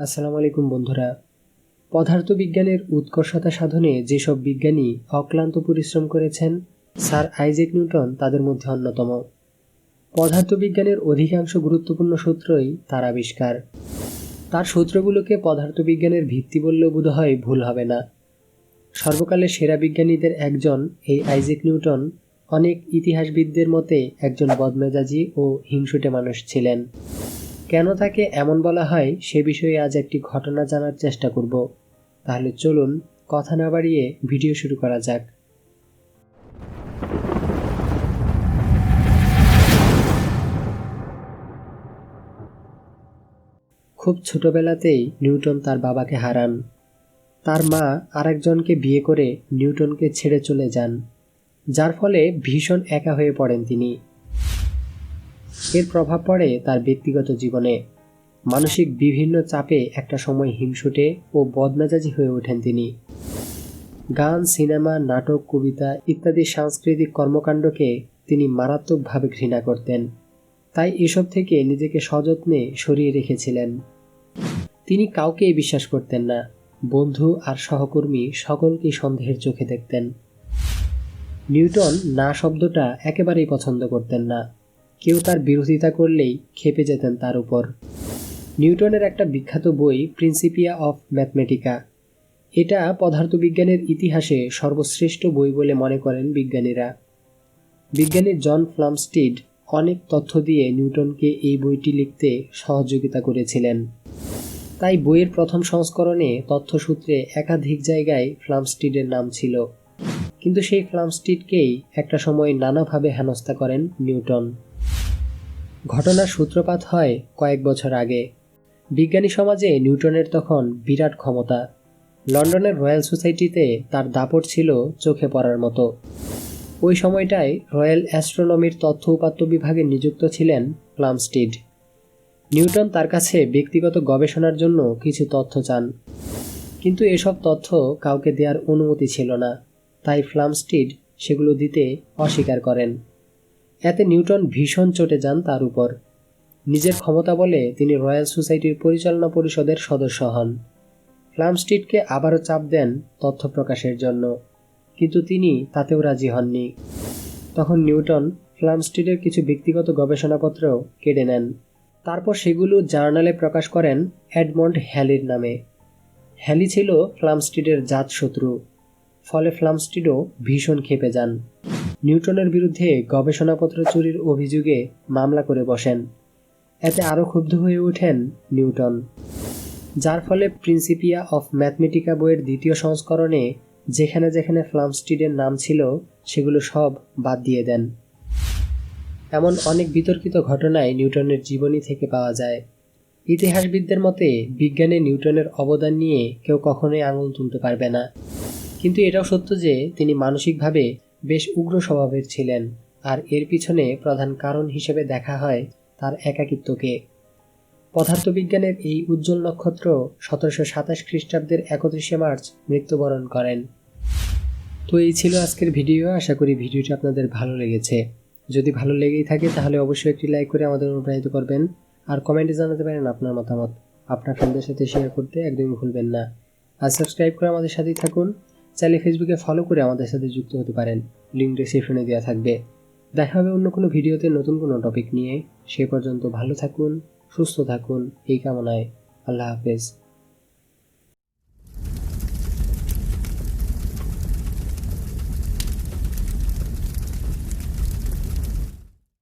আসসালামু আলাইকুম বন্ধুরা। পদার্থবিজ্ঞানের উৎকর্ষতা সাধনে যেসব বিজ্ঞানী অক্লান্ত পরিশ্রম করেছেন, স্যার আইজেক নিউটন তাদের মধ্যে অন্যতম। পদার্থবিজ্ঞানের অধিকাংশ গুরুত্বপূর্ণ সূত্রই তার আবিষ্কার। তার সূত্রগুলোকে পদার্থবিজ্ঞানের ভিত্তি বললেও বোধহয় ভুল হবে না। সর্বকালের সেরা বিজ্ঞানীদের একজন, এই আইজেক নিউটন, অনেক ইতিহাসবিদদের মতে একজন বদমেজাজি ও হিংসুটে মানুষ ছিলেন। কেন তাকে এমন বলা হয় সে বিষয়ে আজ একটি ঘটনা জানার চেষ্টা করব। তাহলে চলুন, কথা না বাড়িয়ে ভিডিও শুরু করা যাক। খুব ছোটবেলাতেই নিউটন তার বাবাকে হারান। তার মা আরেকজনকে বিয়ে করে নিউটনকে ছেড়ে চলে যান। যার ফলে ভীষণ একা হয়ে পড়েন তিনি। এর প্রভাব পড়ে তার ব্যক্তিগত জীবনে। মানসিক বিভিন্ন চাপে একটা সময় হিমশুটে ও বদমেজাজি হয়ে ওঠেন তিনি। গান, সিনেমা, নাটক, কবিতা ইত্যাদি সাংস্কৃতিক কর্মকাণ্ডকে তিনি মারাত্মকভাবে ঘৃণা করতেন। তাই এসব থেকে নিজেকে সযত্নে সরিয়ে রেখেছিলেন। তিনি কাউকেই বিশ্বাস করতেন না। বন্ধু আর সহকর্মী সকলকেই সন্দেহের চোখে দেখতেন। নিউটন না শব্দটা একেবারেই পছন্দ করতেন না। কেউ তার বিরোধিতা করলেই খেপে যেতেন তার উপর। নিউটনের একটা বিখ্যাত বই, প্রিন্সিপিয়া অফ ম্যাথমেটিকা। এটা পদার্থবিজ্ঞানের ইতিহাসে সর্বশ্রেষ্ঠ বই বলে মনে করেন বিজ্ঞানীরা। বিজ্ঞানী জন ফ্লামস্টিড অনেক তথ্য দিয়ে নিউটনকে এই বইটি লিখতে সহযোগিতা করেছিলেন। তাই বইয়ের প্রথম সংস্করণে তথ্যসূত্রে একাধিক জায়গায় ফ্লামস্টিডের নাম ছিল। কিন্তু সেই ফ্লামস্টিডকেই একটা সময় নানাভাবে হেনস্থা করেন নিউটন। ঘটনার সূত্রপাত হয় কয়েক বছর আগে। বিজ্ঞানী সমাজে নিউটনের তখন বিরাট ক্ষমতা। লন্ডনের রয়্যাল সোসাইটিতে তার দাপট ছিল চোখে পড়ার মতো। ওই সময়টায় রয়্যাল অ্যাস্ট্রোনমির তথ্য উপাত্ত বিভাগে নিযুক্ত ছিলেন প্লামস্টিড। নিউটন তার কাছে ব্যক্তিগত গবেষণার জন্য কিছু তথ্য চান। কিন্তু এসব তথ্য কাউকে দেওয়ার অনুমতি ছিল না। তাই ফ্লামস্টিড সেগুলো দিতে অস্বীকার করেন। এতে নিউটন ভীষণ চটে যান তার উপর। নিজের ক্ষমতা বলে তিনি রয়্যাল সোসাইটির পরিচালনা পরিষদের সদস্য হন। ফ্লামস্টিডকে আবারও চাপ দেন তথ্য প্রকাশের জন্য, কিন্তু তিনি তাতেও রাজি হননি। তখন নিউটন ফ্লামস্টিডের কিছু ব্যক্তিগত গবেষণাপত্র কেড়ে নেন। তারপর সেগুলো জার্নালে প্রকাশ করেন এডমন্ড হ্যালির নামে। হ্যালি ছিল ফ্লামস্টিডের জাত শত্রু ফলে ফ্লামস্টিডও ভীষণ ক্ষেপে যান। নিউটনের বিরুদ্ধে গবেষণাপত্র চুরির অভিযোগে মামলা করে বসেন। এতে আরও ক্ষুব্ধ হয়ে ওঠেন নিউটন, যার ফলে প্রিন্সিপিয়া অফ ম্যাথমেটিকা বইয়ের দ্বিতীয় সংস্করণে যেখানে যেখানে ফ্লামস্টিডের নাম ছিল, সেগুলো সব বাদ দিয়ে দেন। এমন অনেক বিতর্কিত ঘটনায় নিউটনের জীবনী থেকে পাওয়া যায়। ইতিহাসবিদদের মতে, বিজ্ঞানে নিউটনের অবদান নিয়ে কেউ কখনোই আঙুল তুলতে পারবে না। কিন্তু এটাও সত্য যে, তিনি মানসিকভাবে বেশ উগ্র স্বভাবের ছিলেন আর এর পিছনে প্রধান কারণ হিসেবে দেখা হয় তার একাকিত্বকে। পদার্থবিজ্ঞানের এই উজ্জ্বল নক্ষত্র সতেরোশো সাতাশ খ্রিস্টাব্দের একত্রিশে মার্চ মৃত্যুবরণ করেন। তো এই ছিল আজকের ভিডিও। আশা করি ভিডিওটি আপনাদের ভালো লেগেছে। যদি ভালো লেগেই থাকে তাহলে অবশ্যই একটি লাইক করে আমাদের অনুপ্রাণিত করবেন। আর কমেন্টে জানাতে পারেন আপনার মতামত। আপনার ফ্রেন্ডদের সাথে শেয়ার করতে একদমই ভুলবেন না। আর সাবস্ক্রাইব করে আমাদের সাথেই থাকুন। চাইলে ফেসবুকে ফলো করে আমাদের সাথে যুক্ত হতে পারেন। লিঙ্ক ডিসক্রিপশনে দেওয়া থাকবে। দেখা হবে অন্য কোনো ভিডিওতে নতুন কোনো টপিক নিয়ে। সে পর্যন্ত ভালো থাকুন, সুস্থ থাকুন। এই কামনায় আল্লাহ হাফেজ।